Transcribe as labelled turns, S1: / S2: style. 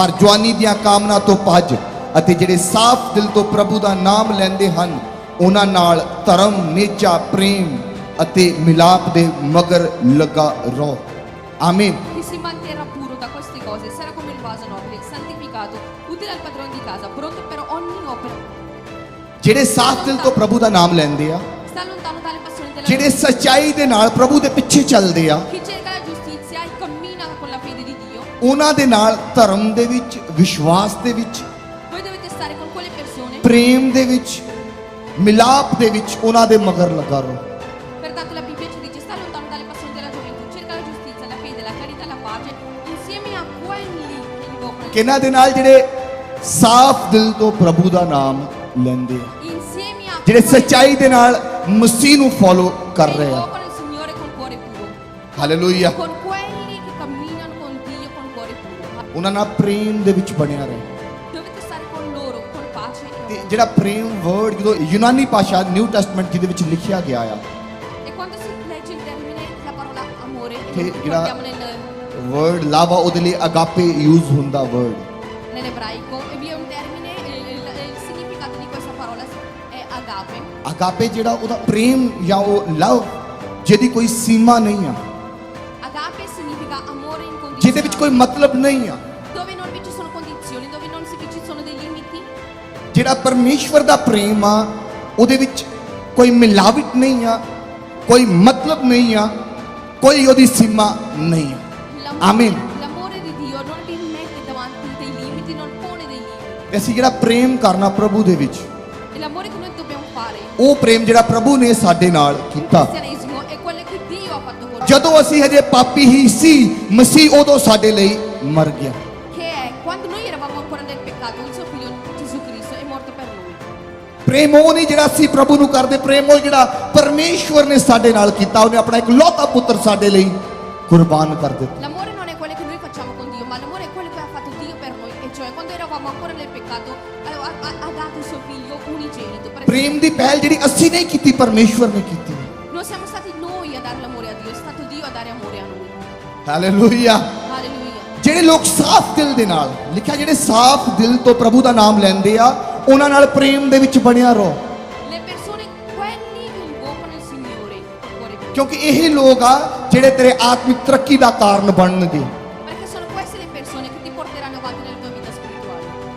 S1: ਪਰ ਜਵਾਨੀ ਦੀਆਂ ਕਾਮਨਾ ਤੋਂ ਭੱਜ ਅਤੇ ਜਿਹੜੇ ਸਾਫ਼ ਦਿਲ ਤੋਂ ਪ੍ਰਭੂ ਦਾ ਨਾਮ ਲੈਂਦੇ ਹਨ ਉਹਨਾਂ ਨਾਲ ਧਰਮ ਨੇਚਾ ਪ੍ਰੇਮ ਅਤੇ ਮਿਲਾਪ ਦੇ ਮਗਰ ਲੱਗਾ ਰਹੋ ਆਮੀਨ
S2: Chi si manterrà puro da queste cose sarà come il vaso nobile, santificato, utile al padrone di casa, pronto per ogni opera.
S1: ਜਿਹੜੇ ਸਾਫ਼ ਦਿਲ ਤੋਂ ਪ੍ਰਭੂ ਦਾ ਨਾਮ ਲੈਂਦੇ ਆ
S2: Sta lontano dalle passioni della
S1: ਜਿਹੜੇ
S2: vita.
S1: ਸੱਚਾਈ ਦੇ ਨਾਲ ਪ੍ਰਭੂ ਦੇ ਪਿੱਛੇ ਚੱਲਦੇ ਆ ਉਹਨਾਂ ਦੇ ਨਾਲ ਧਰਮ ਦੇ ਵਿੱਚ ਵਿਸ਼ਵਾਸ ਦੇ ਵਿੱਚ
S2: Voi dovete stare con quelle persone.
S1: ਪ੍ਰੇਮ ਦੇ ਵਿੱਚ ਮਿਲਾਪ ਦੇ ਵਿੱਚ ਉਹਨਾਂ ਦੇ ਮਗਰ ਲੱਗਾ ਰਹੋ
S2: Pertanto la Bibbia ci dice sta lontano dalle passioni della gioventù, cerca la giustizia, la fede, la carità, la pace, insieme a quelli che invocano il
S1: ਕਿਹਨਾਂ ਦੇ ਨਾਲ ਜਿਹੜੇ ਸਾਫ਼ ਦਿਲ ਤੋਂ ਪ੍ਰਭੂ ਦਾ ਨਾਮ ਲੈਂਦੇ ਆ
S2: Insieme a
S1: ਜਿਹੜੇ
S2: quelli
S1: ਸੱਚਾਈ ਦੇ ਨਾਲ ਮਸੀਹ ਨੂੰ ਫੋਲੋ ਕਰ
S2: che
S1: ਰਹੇ ਆ
S2: invocano il Signore col cuore puro.
S1: Hallelujah
S2: Con
S1: ਉਹਨਾਂ ਨਾਲ ਪ੍ਰੇਮ ਦੇ ਵਿੱਚ ਬਣਿਆ ਰਹੇ
S2: Dovete stare con loro con pace e
S1: ਤੇ
S2: amore.
S1: ਜਿਹੜਾ ਪ੍ਰੇਮ ਵਰਡ ਜਦੋਂ ਯੂਨਾਨੀ ਭਾਸ਼ਾ ਨਿਊ ਟੈਸਟਮੈਂਟ ਜਿਹਦੇ ਵਿੱਚ ਲਿਖਿਆ ਗਿਆ ਆ
S2: E quando si legge il termine, la parola amore, e
S1: Che
S2: lo
S1: gra-
S2: troviamo nel,
S1: word ਲਾਵਾ ਉਹਦੇ ਲਈ ਅਗਾਪੇ ਯੂਜ਼ ਹੁੰਦਾ word
S2: nell'ebraico, e vi è un termine, e il, il significato di questa parola è agape.
S1: ਅਗਾਪੇ ਜਿਹੜਾ ਉਹਦਾ ਪ੍ਰੇਮ ਜਾਂ ਉਹ ਲਵ ਜਿਹਦੀ ਕੋਈ ਸੀਮਾ ਨਹੀਂ ਆ ਜਿਹਦੇ ਵਿੱਚ ਕੋਈ ਮਤਲਬ ਨਹੀਂ ਆ
S2: dove non vi ci sono condizioni, dove non si- vi ci sono dei limiti.
S1: ਜਿਹੜਾ ਪਰਮੇਸ਼ਵਰ ਦਾ ਪ੍ਰੇਮ ਆ ਉਹਦੇ ਵਿੱਚ ਕੋਈ ਮਿਲਾਵਟ ਨਹੀਂ ਆ ਕੋਈ ਮਤਲਬ ਨਹੀਂ ਆ ਕੋਈ ਉਹਦੀ ਸੀਮਾ ਨਹੀਂ ਆ
S2: L'amore,
S1: Amen.
S2: l'amore di Dio non vi mette davanti dei limiti, non pone dei limiti.
S1: ਤੇ ਅਸੀਂ ਜਿਹੜਾ ਪ੍ਰੇਮ ਕਰਨਾ ਪ੍ਰਭੂ ਦੇ ਵਿੱਚ
S2: E l'amore che noi dobbiamo fare
S1: ਉਹ ਪ੍ਰੇਮ ਜਿਹੜਾ ਪ੍ਰਭੂ ਨੇ ਸਾਡੇ ਨਾਲ ਕੀਤਾ
S2: cristianesimo
S1: ਜਦੋਂ ਅਸੀਂ ਹਜੇ ਪਾਪੀ ਹੀ ਸੀ ਮਸੀਹ ਉਦੋਂ ਸਾਡੇ ਲਈ ਮਰ ਗਿਆ. ਪ੍ਰੇਮ ਉਹ ਨਹੀਂ ਜਿਹੜਾ ਅਸੀਂ ਪ੍ਰਭੂ ਨੂੰ ਕਰਦੇ ਪ੍ਰੇਮ ਉਹ ਜਿਹੜਾ ਪਰਮੇਸ਼ਵਰ ਨੇ ਸਾਡੇ ਨਾਲ ਕੀਤਾ ਉਹਨੇ ਆਪਣਾ ਇੱਕ ਲੋਤਾ ਪੁੱਤਰ ਸਾਡੇ ਲਈ ਕੁਰਬਾਨ ਕਰ ਦਿੱਤਾ
S2: L'amore non è quello che noi facciamo con Dio, ma l'amore è quello che ha fatto Dio per noi. E cioè, quando eravamo ancora nel peccato, ha, ha- ha dato il suo figlio unigenito. Per
S1: ਪ੍ਰੇਮ ਦੀ ਪਹਿਲ ਜਿਹੜੀ ਅਸੀਂ ਨਹੀਂ ਕੀਤੀ ਪਰਮੇਸ਼ਵਰ ਨੇ ਕੀਤੀ hallelujah. ਜਿਹੜੇ ਲੋਕ ਸਾਫ਼ ਦਿਲ ਦੇ ਨਾਲ ਲਿਖਿਆ ਜਿਹੜੇ ਸਾਫ਼ ਦਿਲ ਤੋਂ ਪ੍ਰਭੂ ਦਾ ਨਾਮ ਲੈਂਦੇ ਆ ਉਹਨਾਂ ਨਾਲ ਪ੍ਰੇਮ ਦੇ ਵਿੱਚ ਬਣਿਆ ਰਹੋ. ਕਿਉਂਕਿ ਇਹ ਲੋਕ ਆ ਜਿਹੜੇ ਤੇਰੇ ਆਤਮਿਕ ਤਰੱਕੀ ਦਾ ਕਾਰਨ ਬਣਨਗੇ